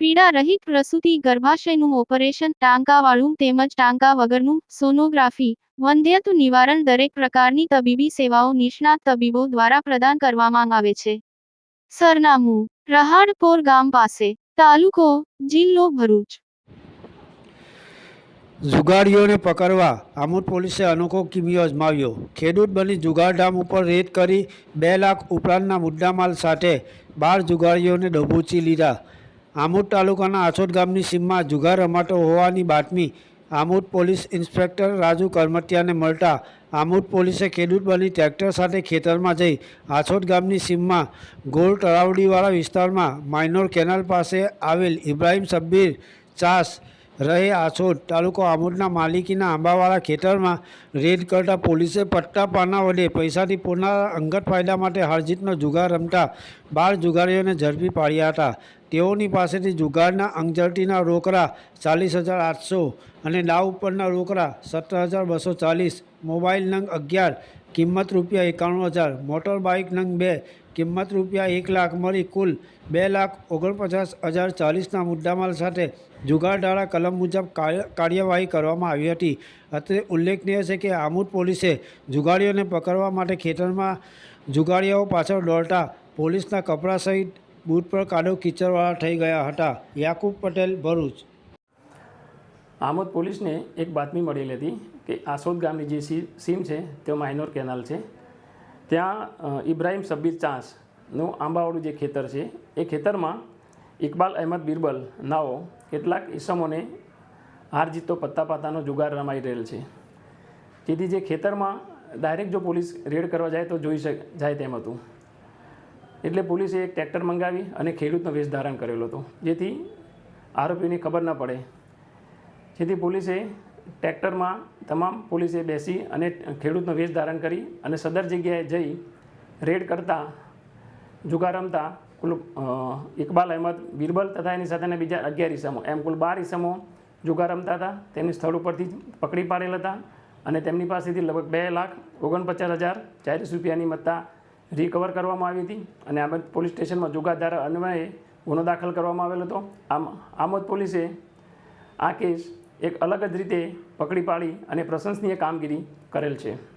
પીડા રહિત પ્રસૂતિ, ગર્ભાશયનું ઓપરેશન, ટાંકાવાળું તેમજ ટાંકા વગરનું સોનોગ્રાફી વંધ્યત્વ નિવારણ દરેક પ્રકારની તબીબી સેવાઓ નિષ્ણાત તબીબો દ્વારા પ્રદાન કરવામાં આવે છે. સરનામું, રહાડપોર ગામ પાસે, તાલુકો, જિલ્લો ભરૂચ. જુગાડીઓને પકડવા આમોદ પોલીસે અનોખો કિમિયો અજમાવ્યો. ખેડૂત બની જુગારધામ ઉપર રેડ કરી બે લાખ ઉપરાંતના મુદ્દામાલ સાથે બાર જુગાડીઓને ડબોચી લીધા. આમોદ તાલુકાના આસોદ ગામની સીમમાં જુગાર રમાતો હોવાની બાતમી આમોદ પોલીસ ઇન્સ્પેક્ટર રાજુ કરમટિયાને મળતા આમોદ પોલીસે ખેડૂત બની ટ્રેક્ટર સાથે ખેતરમાં જઈ આછોદ ગામની સીમમાં ગોળ તળાવડીવાળા વિસ્તારમાં માઇનોર કેનાલ પાસે આવેલ ઇબ્રાહીમ સબ્બીર ચાસ રહે આછોદ તાલુકો આમોદના માલિકીના આંબાવાળા ખેતરમાં રેડ કરતા પોલીસે પટ્ટા પાના વડે પૈસાથી પોતાના અંગત ફાયદા માટે હરજીતનો જુગાર રમતા બાર જુગારીઓને ઝડપી પાડ્યા હતા. તેઓની પાસેથી જુગારના અંગઝડતીના રોકડા ચાલીસ હજાર આઠસો અને દાવ ઉપરના રોકડા સત્તર હજાર બસો ચાલીસ, મોબાઈલ નંગ અગિયાર કિંમત રૂપિયા એકાણું હજાર. મોટર બાઇક નંગ બે. કિંમત રૂપિયા એક લાખ મળી કુલ બે લાખ ઓગણપચાસ હજાર ચાલીસના મુદ્દામાલ સાથે જુગાર ધારા કલમ મુજબ કાર્યવાહી કરવામાં આવી હતી. અત્રે ઉલ્લેખનીય છે કે આમુદ પોલીસે જુગારીઓને પકડવા માટે ખેતરમાં જુગારીઓ પાછળ દોડતા પોલીસના કપડાં સહિત બૂટ પર કાદવ કીચડવાળા થઈ ગયા હતા. યાકુબ પટેલ, ભરૂચ. આમોદ પોલીસને એક બાતમી મળેલી હતી કે આસોદ ગામની જે સી, સીમ છે તે માઇનોર કેનાલ છે. ત્યાં ઇબ્રાહિમ સબ્બીર ચાંસનું આંબાવાળું જે ખેતર છે, એ ખેતરમાં ઇકબાલ અહેમદ બિરબલ નાઓ કેટલાક ઈસમોને હાર જીતતો પત્તા પાતાનો જુગાર રમાઈ રહેલ છે. જેથી જે ખેતરમાં ડાયરેક્ટ જો પોલીસ રેડ કરવા જાય તો જોઈ શક, જાય તેમ હતું. એટલે પોલીસે એક ટ્રેક્ટર મંગાવી અને ખેડૂતનો વેશ ધારણ કરેલો હતો. જેથી આરોપીને ખબર ન પડે જેથી પોલીસે ટ્રેક્ટરમાં તમામ પોલીસે બેસી અને ખેડૂતનો વેશ ધારણ કરી અને સદર જગ્યાએ જઈ રેડ કરતા, જુગાર રમતા કુલ ઇકબાલ અહેમદ, બિરબલ તથા એની સાથેના બીજા અગિયાર ઈસમો, એમ કુલ બાર ઈસમો જુગાર રમતા હતા. તેમને સ્થળ ઉપરથી પકડી પાડેલ હતા અને તેમની પાસેથી લગભગ બે લાખ ઓગણપચાસ હજાર ચાલીસ રૂપિયાની મત્તા રિકવર કરવામાં આવી હતી અને આમદ પોલીસ સ્ટેશનમાં જુગાર ધારા અન્વયે ગુનો દાખલ કરવામાં આવેલો હતો. આમ આમોદ પોલીસે આ કેસ એક અલગ જ રીતે પકડી પાડી અને પ્રશંસનીય કામગીરી કરેલ છે.